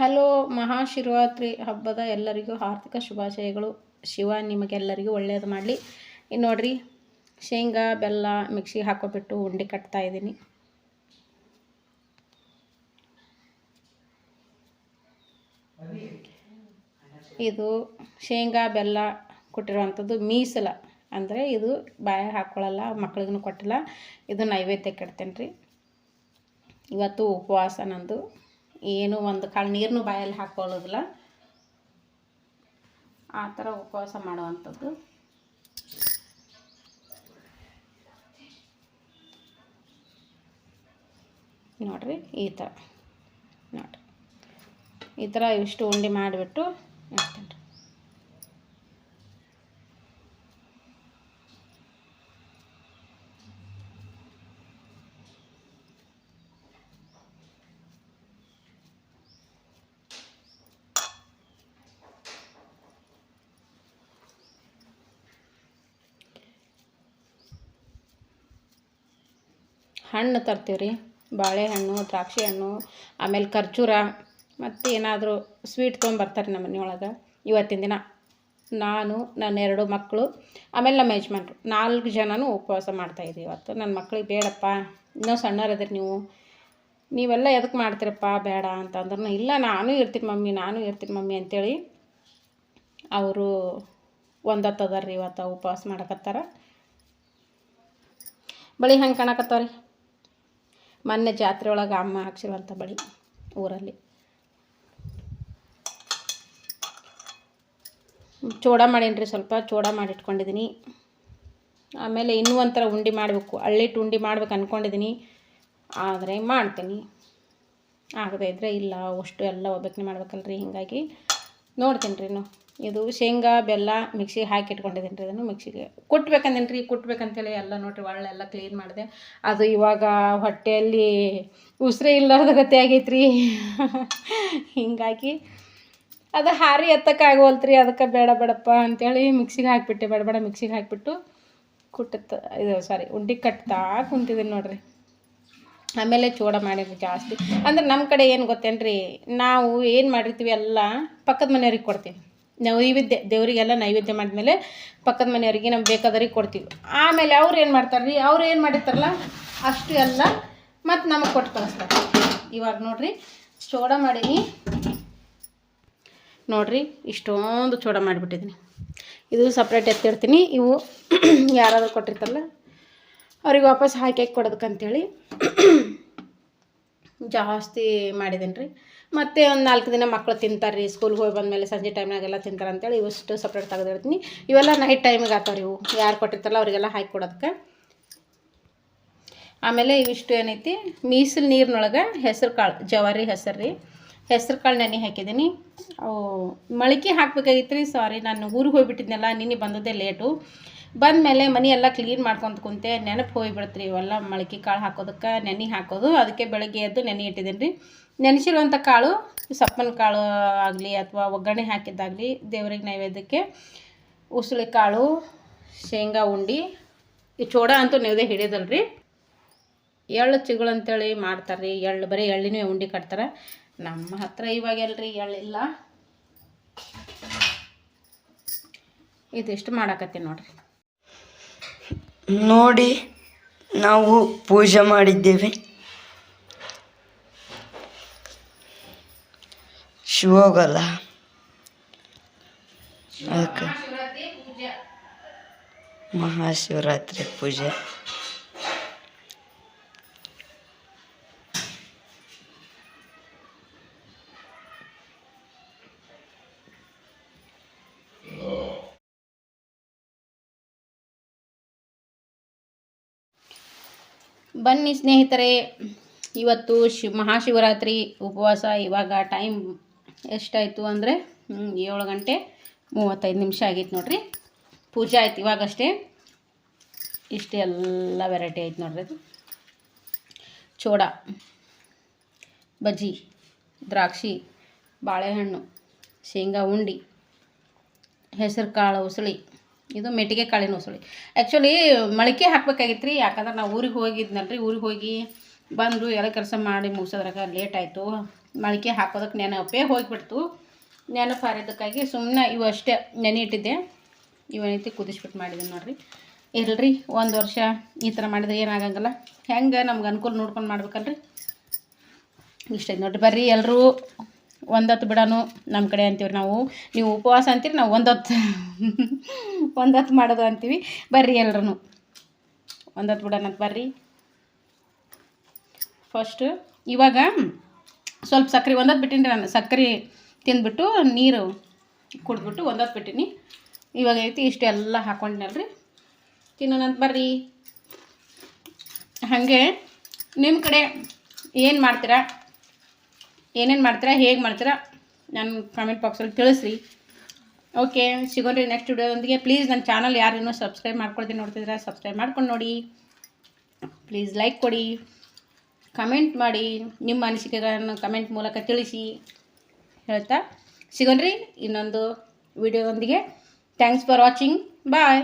Hello Mahashivratri ಹಬ್ಬದ ಎಲ್ಲರಿಗೂ ಆರ್ಥಿಕ ಶುಭಾಶಯಗಳು. ಶಿವ ನಿಮಗೆಲ್ಲರಿಗೂ ಒಳ್ಳೆಯದು ಮಾಡಲಿ. ಇನ್ನು ನೋಡ್ರಿ, ಶೇಂಗಾ, ಬೆಲ್ಲ ಮಿಕ್ಸಿಗೆ ಹಾಕೋಬಿಟ್ಟು ಉಂಡೆ ಕಟ್ತಾ ಇದ್ದೀನಿ. ಇದು ಶೇಂಗಾ, ಬೆಲ್ಲ ಕೊಟ್ಟಿರುವಂಥದ್ದು ಮೀಸಲ. ಅಂದರೆ ಇದು ಬಾಯ ಹಾಕ್ಕೊಳ್ಳಲ್ಲ ಮಕ್ಳಿಗೂ ಕೊಟ್ಟಿಲ್ಲ. ಇದು ನೈವೇದ್ಯ ಕಟ್ತೇನೆ ರೀ ಇವತ್ತು ಉಪವಾಸ ನಂದು. ಏನು ಒಂದು ಕಾಳು ನೀರನ್ನು ಬಾಯಲ್ಲಿ ಹಾಕ್ಕೊಳ್ಳೋದಿಲ್ಲ ಆ ಥರ ಉಪವಾಸ ಮಾಡುವಂಥದ್ದು. ನೋಡಿರಿ ಈ ಥರ. ನೋಡಿರಿ. ಈ ಥರ ಇಷ್ಟು ಉಂಡೆ ಮಾಡಿಬಿಟ್ಟು ಇಡ್ತೇನೆ ರೀ ಹಣ್ಣು ತರ್ತೀವಿ ರೀ ಬಾಳೆಹಣ್ಣು ದ್ರಾಕ್ಷಿ ಹಣ್ಣು ಆಮೇಲೆ ಖರ್ಜೂರ ಮತ್ತು ಏನಾದರೂ ಸ್ವೀಟ್ ತೊಗೊಂಬರ್ತಾರೆ ನಮ್ಮ ಮನೆಯೊಳಗೆ ಇವತ್ತಿನ ದಿನ. ನಾನು ನನ್ನ ಎರಡು ಮಕ್ಕಳು ಆಮೇಲೆ ನಮ್ಮ ಯಜಮಾನ್ರು ನಾಲ್ಕು ಜನನೂ ಉಪವಾಸ ಮಾಡ್ತಾಯಿದ್ದೀವಿ ಇವತ್ತು. ನನ್ನ ಮಕ್ಳಿಗೆ ಬೇಡಪ್ಪ, ಇನ್ನೂ ಸಣ್ಣರದಿರಿ ನೀವು. ನೀವೆಲ್ಲ ಎದಕ್ಕೆ ಮಾಡ್ತೀರಪ್ಪ, ಬೇಡ ಅಂತಂದ್ರೆ ಇಲ್ಲ, ನಾನು ಇರ್ತೀನಿ ಮಮ್ಮಿ, ನಾನು ಇರ್ತೀನಿ ಮಮ್ಮಿ ಅಂತೇಳಿ ಅವರು ಒಂದತ್ತದಾರ ರೀ ಇವತ್ತು ಉಪವಾಸ ಮಾಡಕತ್ತಾರ. ಬಳಿ ಹಂಗೆ ಕಾಣಕತ್ತಾವ ರೀ ಮೊನ್ನೆ ಜಾತ್ರೆ ಒಳಗೆ ಅಮ್ಮ ಹಾಕ್ಸಿರುವಂಥ ಬಳಿ, ಊರಲ್ಲಿ. ಚೋಡ ಮಾಡೀನಿ ಸ್ವಲ್ಪ, ಚೋಡ ಮಾಡಿಟ್ಕೊಂಡಿದ್ದೀನಿ ಆಮೇಲೆ ಇನ್ನೂ ಒಂಥರ ಉಂಡೆ ಮಾಡಬೇಕು ಅಳ್ಳಿಟ್ಟು ಉಂಡೆ ಮಾಡ್ಬೇಕು ಅಂದ್ಕೊಂಡಿದ್ದೀನಿ ಆದರೆ ಮಾಡ್ತೀನಿ. ಆಗದೇ ಇದ್ದರೆ ಇಲ್ಲ, ಅಷ್ಟು ಎಲ್ಲ ಒಬ್ಬಕ್ಕನೆ ಮಾಡ್ಬೇಕಲ್ರಿ, ಹೀಗಾಗಿ ನೋಡ್ತೀನಿ ರೀ ಇನ್ನು. ಇದು ಶೇಂಗಾ, ಬೆಲ್ಲ ಮಿಕ್ಸಿಗೆ ಹಾಕಿ ಇಟ್ಕೊಂಡಿದ್ದೀನಿ ರೀ ಅದನ್ನು ಮಿಕ್ಸಿಗೆ ಕುಟ್ಬೇಕಂದೇನು ರೀ ಕುಟ್ಬೇಕಂತೇಳಿ ಎಲ್ಲ ನೋಡಿರಿ ಒಳ್ಳೆಲ್ಲ ಕ್ಲೀನ್ ಮಾಡಿದೆ. ಅದು ಇವಾಗ ಹೊಟ್ಟೆಯಲ್ಲಿ ಉಸಿರೇ ಇಲ್ಲದ ಗತಿ ಆಗೈತ್ರಿ. ಹಿಂಗಾಗಿ ಅದು ಹಾರಿ ಎತ್ತಕ್ಕೆ ರೀ ಅದಕ್ಕೆ ಬೇಡ ಬೇಡಪ್ಪ ಅಂತೇಳಿ ಮಿಕ್ಸಿಗೆ ಹಾಕಿಬಿಟ್ಟೆ, ಬೇಡ ಬೇಡ ಮಿಕ್ಸಿಗೆ ಹಾಕಿಬಿಟ್ಟು ಕುಟ್ಟತ್ತ, ಇದು ಸಾರಿ ಉಂಡೆ ಕಟ್ತಾ ಕುಂತಿದ್ದೀನಿ ನೋಡಿರಿ. ಆಮೇಲೆ ಚೂಡ ಮಾಡಿದ್ರಿ ಜಾಸ್ತಿ. ಅಂದ್ರೆ ನಮ್ಮ ಕಡೆ ಏನು ಗೊತ್ತೇನು ರೀ ನಾವು ಏನು ಮಾಡಿರ್ತೀವಿ ಎಲ್ಲ ಪಕ್ಕದ ಮನೆಯವ್ರಿಗೆ ಕೊಡ್ತೀವಿ. ನೈವೇದ್ಯ, ದೇವರಿಗೆಲ್ಲ ನೈವೇದ್ಯ ಮಾಡಿದ್ಮೇಲೆ ಪಕ್ಕದ ಮನೆಯವರಿಗೆ ನಮ್ಗೆ ಬೇಕಾದವ್ರಿಗೆ ಕೊಡ್ತೀವಿ. ಆಮೇಲೆ ಅವ್ರು ಏನು ಮಾಡ್ತಾರೆ ರೀ ಅವ್ರು ಏನು ಮಾಡಿರ್ತಾರಲ್ಲ, ಅಷ್ಟು ಎಲ್ಲ ಮತ್ತು ನಮಗೆ ಕೊಟ್ಟು ಕಳಿಸ್ತಾರೆ. ಇವಾಗ ನೋಡಿರಿ, ಚೋಡ ಮಾಡೀನಿ. ನೋಡಿರಿ, ಇಷ್ಟೊಂದು ಚೋಡ ಮಾಡಿಬಿಟ್ಟಿದ್ದೀನಿ ಇದು ಸಪ್ರೇಟ್ ಎತ್ತಿಡ್ತೀನಿ ಇವು ಯಾರಾದರೂ ಕೊಟ್ಟಿರ್ತಾರಲ್ಲ, ಅವ್ರಿಗೆ ವಾಪಸ್ ಹಾಕಿ ಕೊಡೋದಕ್ಕಂತೇಳಿ. ಜಾಸ್ತಿ ಮಾಡಿದ್ದೀನಿ ರೀ. ಮತ್ತು ಒಂದು ನಾಲ್ಕು ದಿನ ಮಕ್ಕಳು ತಿಂತಾರೆ ರೀ ಸ್ಕೂಲ್ಗೆ ಹೋಗಿ ಬಂದಮೇಲೆ ಸಂಜೆ ಟೈಮ್ನಾಗೆಲ್ಲ ತಿಂತಾರೆ ಅಂತೇಳಿ ಇವಷ್ಟು ಸಪ್ರೇಟ್ ತೆಗೆದಿರ್ತೀನಿ ಇವೆಲ್ಲ ನೈಟ್ ಟೈಮಿಗೆ ಆತಾವ್ರಿ ಇವು. ಯಾರು ಕೊಟ್ಟಿರ್ತಾರಲ್ಲ ಅವರಿಗೆಲ್ಲ ಹಾಕಿ ಕೊಡೋದಕ್ಕೆ. ಆಮೇಲೆ ಇವಿಷ್ಟು ಏನೈತಿ, ಮೀಸಲು ನೀರಿನೊಳಗೆ ಹೆಸರು ಕಾಳು, ಜವಾರಿ ಹೆಸರು ರೀ. ಹೆಸರು ಕಾಳು ನೆನೆ ಹಾಕಿದ್ದೀನಿ. ಅವು ಮೊಳಕೆ ಹಾಕ್ಬೇಕಾಗಿತ್ತು ರೀ ಸಾರಿ ನಾನು ಊರಿಗೆ ಹೋಗ್ಬಿಟ್ಟಿದ್ನಲ್ಲ, ನಿನ್ನೆ ಬಂದದ್ದೇ ಲೇಟು ಬಂದಮೇಲೆ ಮನೆ ಎಲ್ಲ ಕ್ಲೀನ್ ಮಾಡ್ಕೊಂತ ಕುಂತೆ, ನೆನಪು ಹೋಗಿಬಿಡ್ತ್ರಿ, ಇವೆಲ್ಲ ಮೊಳಕೆ ಕಾಳು ಹಾಕೋದಕ್ಕೆ, ನೆನೆ ಹಾಕೋದು, ಅದಕ್ಕೆ ಬೆಳಗ್ಗೆ ಎದ್ದು ನೆನೆ ಇಟ್ಟಿದ್ದೀನಿ ರೀ ನೆನೆಸಿರುವಂಥ ಕಾಳು, ಸಪ್ಪನ ಕಾಳು ಆಗಲಿ ಅಥವಾ ಒಗ್ಗರಣೆ ಹಾಕಿದ್ದಾಗಲಿ ದೇವ್ರಿಗೆ ನೈವೇದ್ಯಕ್ಕೆ, ಉಸುಳಿ ಕಾಳು, ಶೇಂಗಾ ಉಂಡಿ, ಈ ಚೋಡ ಅಂತೂ ನೀವೇ ಹಿಡಿಯೋದಲ್ರಿ. ಎಳ್ಳು ಚಿಗುಳು ಅಂತೇಳಿ ಮಾಡ್ತಾರೆ ರೀ ಎಳ್ಳು, ಬರೀ ಎಳ್ಳಿನೂ ಉಂಡೆ ಕಟ್ತಾರೆ. ನಮ್ಮ ಹತ್ರ ಇವಾಗ ಎಲ್ರಿ ಎಳ್ಳಿಲ್ಲ ಇದಿಷ್ಟು ಮಾಡಾಕತ್ತೀನಿ ನೋಡ್ರಿ. ನೋಡಿ ನಾವು ಪೂಜೆ ಮಾಡಿದ್ದೇವೆ. ಶಿವೋಗಲ್ಲ ಅದಕ್ಕೆ ಮಹಾಶಿವರಾತ್ರಿ ಪೂಜೆ. ಬನ್ನಿ ಸ್ನೇಹಿತರೆ, ಇವತ್ತು ಶಿ, ಮಹಾಶಿವರಾತ್ರಿ ಉಪವಾಸ, ಇವಾಗ ಟೈಮ್ ಎಷ್ಟಾಯಿತು ಅಂದರೆ ಏಳು ಗಂಟೆ ಮೂವತ್ತೈದು ನಿಮಿಷ ಆಗೈತೆ ನೋಡ್ರಿ. ಪೂಜೆ ಆಯ್ತು ಇವಾಗಷ್ಟೇ. ಇಷ್ಟೇ ಎಲ್ಲ ವೆರೈಟಿ ಆಯ್ತು ನೋಡ್ರಿ ಅದು. ಚೋಡ, ಬಜ್ಜಿ, ದ್ರಾಕ್ಷಿ, ಬಾಳೆಹಣ್ಣು, ಶೇಂಗಾ ಉಂಡಿ ಹೆಸರು ಕಾಳು ಉಸುಳಿ ಇದು ಮೆಟ್ಟಿಗೆ ಕಾಳಿನ ಉಸುಳಿ ಆ್ಯಕ್ಚುಲಿ ಮೊಳಕೆ ಹಾಕ್ಬೇಕಾಗಿತ್ತು ರೀ ಯಾಕಂದ್ರೆ ನಾವು ಊರಿಗೆ ಹೋಗಿದ್ನಲ್ರಿ, ಊರಿಗೆ ಹೋಗಿ ಬಂದು ಎಲ್ಲ ಕೆಲಸ ಮಾಡಿ ಮುಗಿಸೋದ್ರಾಗ ಲೇಟ್ ಆಯಿತು. ಮೊಳಕೆ ಹಾಕೋದಕ್ಕೆ ನೆನಪೇ ಹೋಗಿಬಿಡ್ತು. ನೆನಪು ಹಾರಿದ್ದಕ್ಕಾಗಿ ಸುಮ್ಮನೆ ಇವು ಅಷ್ಟೇ ನೆನೆ ಇಟ್ಟಿದ್ದೆ. ಇವನೈತಿ ಕುದಿಸ್ಬಿಟ್ಟು ಮಾಡಿದ್ದೀನಿ ನೋಡ್ರಿ. ಇರಲ್ರಿ ಒಂದು ವರ್ಷ ಈ ಥರ ಮಾಡಿದ್ರೆ ಏನಾಗಂಗಿಲ್ಲ. ಹೆಂಗೆ ನಮ್ಗೆ ಅನುಕೂಲ ನೋಡ್ಕೊಂಡು ಮಾಡ್ಬೇಕಲ್ರಿ. ಇಷ್ಟ ನೋಡ್ರಿ ಬರ್ರಿ ಎಲ್ಲರೂ ಒಂದೊತ್ತು ಬಿಡೋನು ನಮ್ಮ ಕಡೆ ಅಂತೀವಿ ನಾವು. ನೀವು ಉಪವಾಸ ಅಂತೀರಿ, ನಾವು ಒಂದೊತ್ತು. ಒಂದೊತ್ತು ಮಾಡೋದು ಅಂತೀವಿ. ಬರ್ರಿ ಎಲ್ರೂ ಒಂದೊತ್ತು ಬಿಡೋಣ ಅಂತ ಬರ್ರಿ. ಫಸ್ಟು ಇವಾಗ ಸ್ವಲ್ಪ ಸಕ್ಕರೆ, ಒಂದೊತ್ತು ಬಿಟ್ಟಿನಿ ನಾನು. ಸಕ್ಕರೆ ತಿಂದ್ಬಿಟ್ಟು ನೀರು ಕುಡಿದ್ಬಿಟ್ಟು ಒಂದೊತ್ತು ಬಿಟ್ಟಿನಿ. ಇವಾಗ ಐತಿ ಇಷ್ಟೆಲ್ಲ ಹಾಕ್ಕೊಂಡಿನಲ್ರಿ ತಿನ್ನೋಣಂತ ಬರ್ರಿ. ಹಾಗೆ ನಿಮ್ಮ ಕಡೆ ಏನು ಮಾಡ್ತೀರಾ? ಏನೇನು ಮಾಡ್ತೀರಾ, ಹೇಗೆ ಮಾಡ್ತೀರಾ, ನಾನು ಕಾಮೆಂಟ್ ಬಾಕ್ಸಲ್ಲಿ ತಿಳಿಸ್ರಿ. ಓಕೆ ಸಿಗೋಣ್ರಿ ನೆಕ್ಸ್ಟ್ ವಿಡಿಯೋದೊಂದಿಗೆ. ಪ್ಲೀಸ್ ನನ್ನ ಚಾನಲ್ ಯಾರು ಇನ್ನೂ ಸಬ್ಸ್ಕ್ರೈಬ್ ಮಾಡ್ಕೊಳ್ತೀನಿ ನೋಡ್ತಿದ್ರೆ ಸಬ್ಸ್ಕ್ರೈಬ್ ಮಾಡ್ಕೊಂಡು ನೋಡಿ. ಪ್ಲೀಸ್ ಲೈಕ್ ಕೊಡಿ. ಕಮೆಂಟ್ ಮಾಡಿ. ನಿಮ್ಮ ಅನಿಸಿಕೆಗಳನ್ನು ಕಮೆಂಟ್ ಮೂಲಕ ತಿಳಿಸಿ. ಹೇಳ್ತಾ ಸಿಗೋಣ್ರಿ ಇನ್ನೊಂದು ವಿಡಿಯೋದೊಂದಿಗೆ. Thanks for watching bye